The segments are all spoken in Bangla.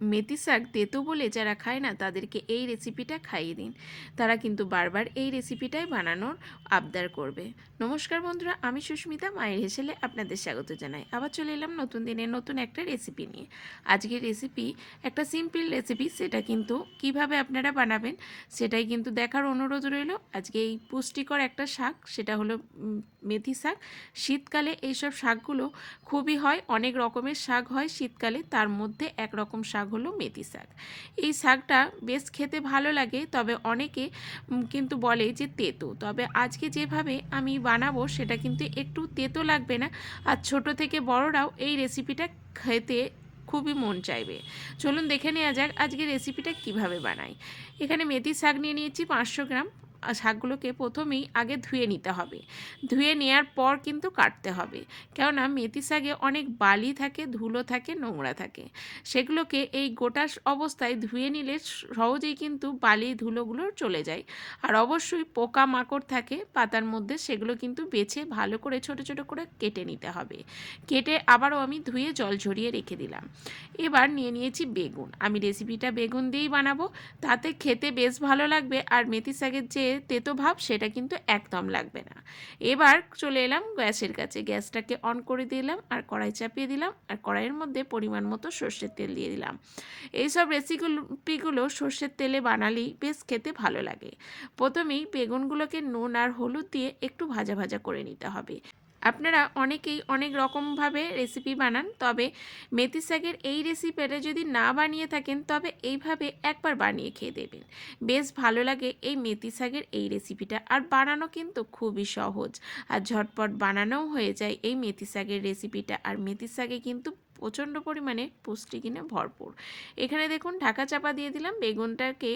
মেথি শাক তেতো বলে যারা খায় না, তাদেরকে এই রেসিপিটা খাইয়ে দিন। তারা কিন্তু বারবার এই রেসিপিটাই বানানোর আবদার করবে। নমস্কার বন্ধুরা, আমি সুস্মিতা, মায়ের হেসেলে আপনাদের স্বাগত জানাই। আবার চলে এলাম নতুন দিনের নতুন একটা রেসিপি নিয়ে। আজকের রেসিপি একটা সিম্পল রেসিপি সেটা কিন্তু কীভাবে আপনারা বানাবেন, সেটাই কিন্তু দেখার অনুরোধ রইল। আজকে এই পুষ্টিকর একটা শাক, সেটা হলো মেথি শাক। শীতকালে এইসব শাকগুলো খুবই হয়, অনেক রকমের শাক হয় শীতকালে, তার মধ্যে এক রকম শাক হলো মেথি শাক। এই শাকটা বেশ খেতে ভালো লাগে, তবে অনেকে কিন্তু বলে যে তেতো। তবে আজকে যেভাবে আমি বানাবো, সেটা কিন্তু একটু তেতো লাগবে না। আর ছোট থেকে বড়রাও এই রেসিপিটা খেতে খুবই মন চাইবে। চলুন দেখে নেওয়া যাক আজকে রেসিপিটা কীভাবে বানাই। এখানে মেথি শাক নিয়ে নিয়েছি পাঁচশো গ্রাম। শাকগুলোকে প্রথমেই আগে ধুয়ে নিতে হবে। ধুয়ে নেওয়ার পর কিন্তু কাটতে হবে। কেননা মেথি শাকে অনেক বালি থাকে, ধুলো থাকে, নোংরা থাকে। সেগুলোকে এই গোটা অবস্থায় ধুয়ে নিলে সহজেই কিন্তু বালি ধুলোগুলো চলে যায়। আর অবশ্যই পোকা মাকড় থাকে, পাতার মধ্যে সেগুলো কিন্তু বেছে ভালো করে ছোট ছোট করে কেটে নিতে হবে। কেটে আবারও আমি ধুয়ে জল ঝরিয়ে রেখে দিলাম। এবার নিয়ে নিয়েছি বেগুন। আমি রেসিপিটা বেগুন দিয়েই বানাবো। তাতে খেতে বেশ ভালো লাগবে। আর মেথি শাকের যে তেতো ভাব, সেটা কিন্তু একদম লাগবে না। এবার চলে এলাম গ্যাসের কাছে। গ্যাসটাকে অন করে দিলাম, আর কড়াই চাপিয়ে দিলাম, আর কড়াইয়ের মধ্যে পরিমাণ মতো সর্ষের তেল দিয়ে দিলাম। এইসব রেসিপিগুলো সর্ষের তেলে বানালেই বেশ খেতে ভালো লাগে। প্রথমেই বেগুনগুলোকে নুন আর হলুদ দিয়ে একটু ভাজা ভাজা করে নিতে হবে। আপনারা অনেকেই অনেক রকমভাবে রেসিপি বানান, তবে মেথি শাকের এই রেসিপিটা যদি না বানিয়ে থাকেন, তবে এইভাবে একবার বানিয়ে খেয়ে দেবেন বেশ ভালো লাগে এই মেথি শাকের এই রেসিপিটা আর বানানো কিন্তু খুবই সহজ। আর ঝটপট বানানোও হয়ে যায় এই মেথি শাকের রেসিপিটা আর মেথি শাকে কিন্তু প্রচণ্ড পরিমাণে পুষ্টি কিনে ভরপুর। এখানে দেখুন, ঢাকা চাপা দিয়ে দিলাম, বেগুনটাকে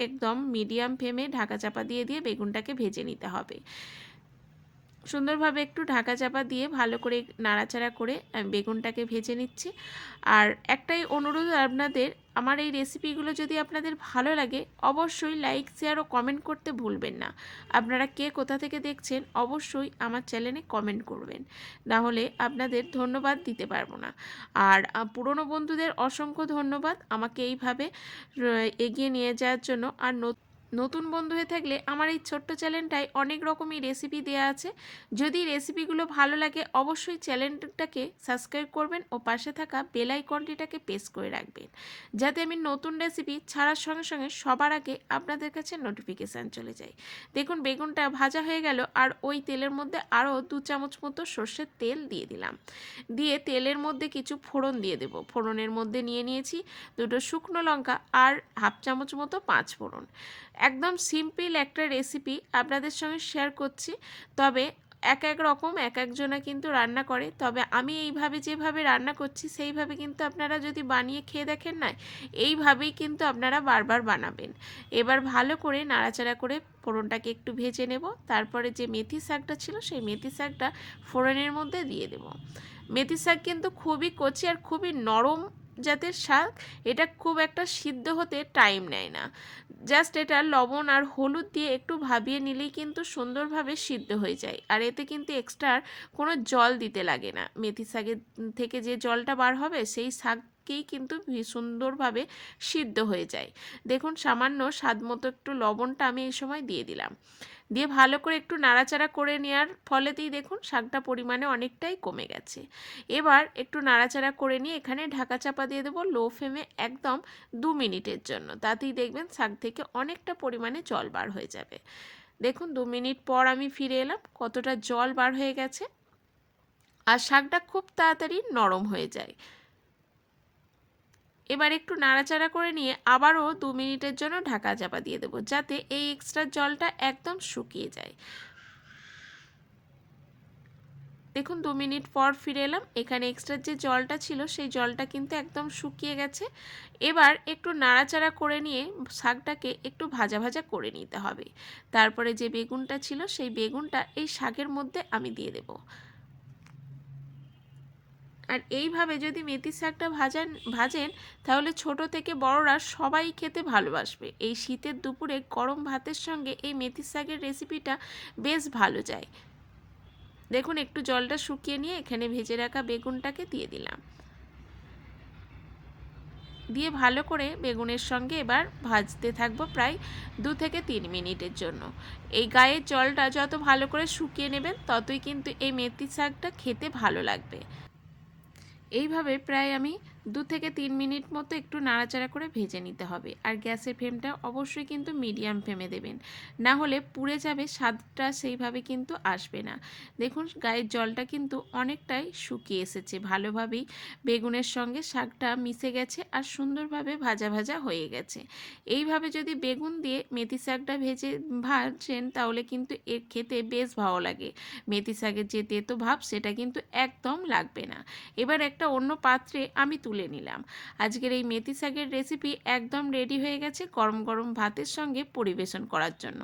একদম মিডিয়াম ফ্লেমে ঢাকা চাপা দিয়ে দিয়ে বেগুনটাকে ভেজে নিতে হবে। সুন্দরভাবে একটু ঢাকা চাপা দিয়ে ভালো করে নাড়াচাড়া করে আমি বেগুনটাকে ভেজে নিচ্ছি। আর একটাই অনুরোধ আপনাদের, আমার এই রেসিপিগুলো যদি আপনাদের ভালো লাগে, অবশ্যই লাইক, শেয়ার ও কমেন্ট করতে ভুলবেন না। আপনারা কে কোথা থেকে দেখছেন, অবশ্যই আমার চ্যানেলে কমেন্ট করবেন। না হলে আপনাদের ধন্যবাদ দিতে পারব না। আর পুরনো বন্ধুদের অসংখ্য ধন্যবাদ আমাকে এইভাবে এগিয়ে নিয়ে যাওয়ার জন্য। আর নতুন নতুন বন্ধু হয়ে থাকলে আমার এই ছোট্ট চ্যানেলটায় অনেক রকমই রেসিপি দেওয়া আছে। যদি রেসিপিগুলো ভালো লাগে, অবশ্যই চ্যানেলটাকে সাবস্ক্রাইব করবেন ও পাশে থাকা বেল আইকনটিটাকে প্রেস করে রাখবেন। যাতে আমি নতুন রেসিপি ছাড়ার সঙ্গে সঙ্গে সবার আগে আপনাদের কাছে নোটিফিকেশান চলে যায়। দেখুন, বেগুনটা ভাজা হয়ে গেল আর ওই তেলের মধ্যে আরও দু চামচ মতো সর্ষের তেল দিয়ে দিলাম। দিয়ে তেলের মধ্যে কিছু ফোড়ন দিয়ে দেবো। ফোড়নের মধ্যে নিয়ে নিয়েছি দুটো শুকনো লঙ্কা আর হাফ চামচ মতো পাঁচ ফোড়ন। একদম সিম্পল একটা রেসিপি আপনাদের সঙ্গে শেয়ার করছি। তবে এক এক রকম, এক একজনা কিন্তু রান্না করে। তবে আমি এইভাবে যেভাবে রান্না করছি, সেইভাবে কিন্তু আপনারা যদি বানিয়ে খেয়ে দেখেন না, এইভাবেই কিন্তু আপনারা বারবার বানাবেন। এবার ভালো করে নাড়াচাড়া করে ফোড়নটাকে একটু ভেজে নেব। তারপরে যে মেথি শাকটা ছিল, সেই মেথি শাকটা ফোড়নের মধ্যে দিয়ে দেব। মেথি শাক কিন্তু খুবই কচি আর খুবই নরম জাতের শাক। এটা খুব একটা সিদ্ধ হতে টাইম নেয় না। জাস্ট এটা লবণ আর হলুদ দিয়ে একটু ভাবিয়ে নিলেই কিন্তু সুন্দরভাবে সিদ্ধ হয়ে যায়। আর এতে কিন্তু এক্সট্রা কোনো জল দিতে লাগে না। মেথি শাকের থেকে যে জলটা বার হবে, সেই শাক কেই কিন্তু সুন্দরভাবে সিদ্ধ হয়ে যায়। দেখুন, সামান্য স্বাদ মতো একটু লবণটা আমি এই সময় দিয়ে দিলাম। দিয়ে ভালো করে একটু নাড়াচাড়া করে নেওয়ার ফলেতেই দেখুন শাকটা পরিমাণে অনেকটাই কমে গেছে। এবার একটু নাড়াচাড়া করে নিয়ে এখানে ঢাকা চাপা দিয়ে দেবো লো ফ্লেমে একদম দু মিনিটের জন্য। তাতেই দেখবেন শাক থেকে অনেকটা পরিমাণে জল বার হয়ে যাবে। দেখুন দু মিনিট পর আমি ফিরে এলাম, কতটা জল বার হয়ে গেছে। আর শাকটা খুব তাড়াতাড়ি নরম হয়ে যায়। এবার একটু নাড়াচাড়া করে নিয়ে আবারও দু মিনিটের জন্য ঢাকা চাপা দিয়ে দেবো, যাতে এই এক্সট্রা জলটা একদম শুকিয়ে যায়। দেখুন, দু মিনিট পর ফিরে এলাম। এখানে এক্সট্রা যে জলটা ছিল, সেই জলটা কিন্তু একদম শুকিয়ে গেছে। এবার একটু নাড়াচাড়া করে নিয়ে শাকটাকে একটু ভাজা ভাজা করে নিতে হবে। তারপরে যে বেগুনটা ছিল, সেই বেগুনটা এই শাকের মধ্যে আমি দিয়ে দেব। আর এইভাবে যদি মেথি শাকটা ভাজান, ভাজেন, তাহলে ছোট থেকে বড়রা সবাই খেতে ভালোবাসবে। এই শীতের দুপুরে গরম ভাতের সঙ্গে এই মেথি শাকের রেসিপিটা বেশ ভালো যায়। দেখুন, একটু জলটা শুকিয়ে নিয়ে এখানে ভেজে রাখা বেগুনটাকে দিয়ে দিলাম। দিয়ে ভালো করে বেগুনের সঙ্গে এবার ভাজতে থাকব প্রায় দু থেকে তিন মিনিটের জন্য। এই গায়ের জলটা যত ভালো করে শুকিয়ে নেবেন, ততই কিন্তু এই মেথি শাকটা খেতে ভালো লাগবে। এইভাবে প্রায় আমি দু থেকে তিন মিনিট মতো একটু নাড়াচাড়া করে ভেজে নিতে হবে। আর গ্যাসের ফ্লেমটা অবশ্যই কিন্তু মিডিয়াম ফ্লেমে দেবেন। না হলে পুড়ে যাবে, স্বাদটা সেইভাবে কিন্তু আসবে না। দেখুন, গায়ের জলটা কিন্তু অনেকটাই শুকিয়ে এসেছে। ভালোভাবেই বেগুনের সঙ্গে শাকটা মিশে গেছে আর সুন্দরভাবে ভাজা ভাজা হয়ে গেছে। এইভাবে যদি বেগুন দিয়ে মেথি শাকটা ভেজে ভাজছেন তাহলে কিন্তু এর খেতে বেশ ভালো লাগে। মেথি শাকের যে তেতো ভাব, সেটা কিন্তু একদম লাগবে না। এবার একটা অন্য পাত্রে আমি তুলে নিলাম। আজকের এই মেথি শাকের রেসিপি একদম রেডি হয়ে গেছে গরম গরম ভাতের সঙ্গে পরিবেশন করার জন্য।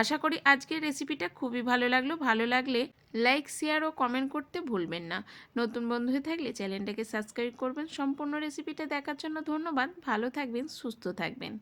আশা করি আজকের রেসিপিটা খুবই ভালো লাগল। ভালো লাগলে লাইক শেয়ার ও কমেন্ট করতে ভুলবেন না। নতুন বন্ধু হয়ে থাকলে চ্যানেলটাকে সাবস্ক্রাইব করবেন। সম্পূর্ণ রেসিপিটা দেখার জন্য ধন্যবাদ। ভালো থাকবেন, সুস্থ থাকবেন।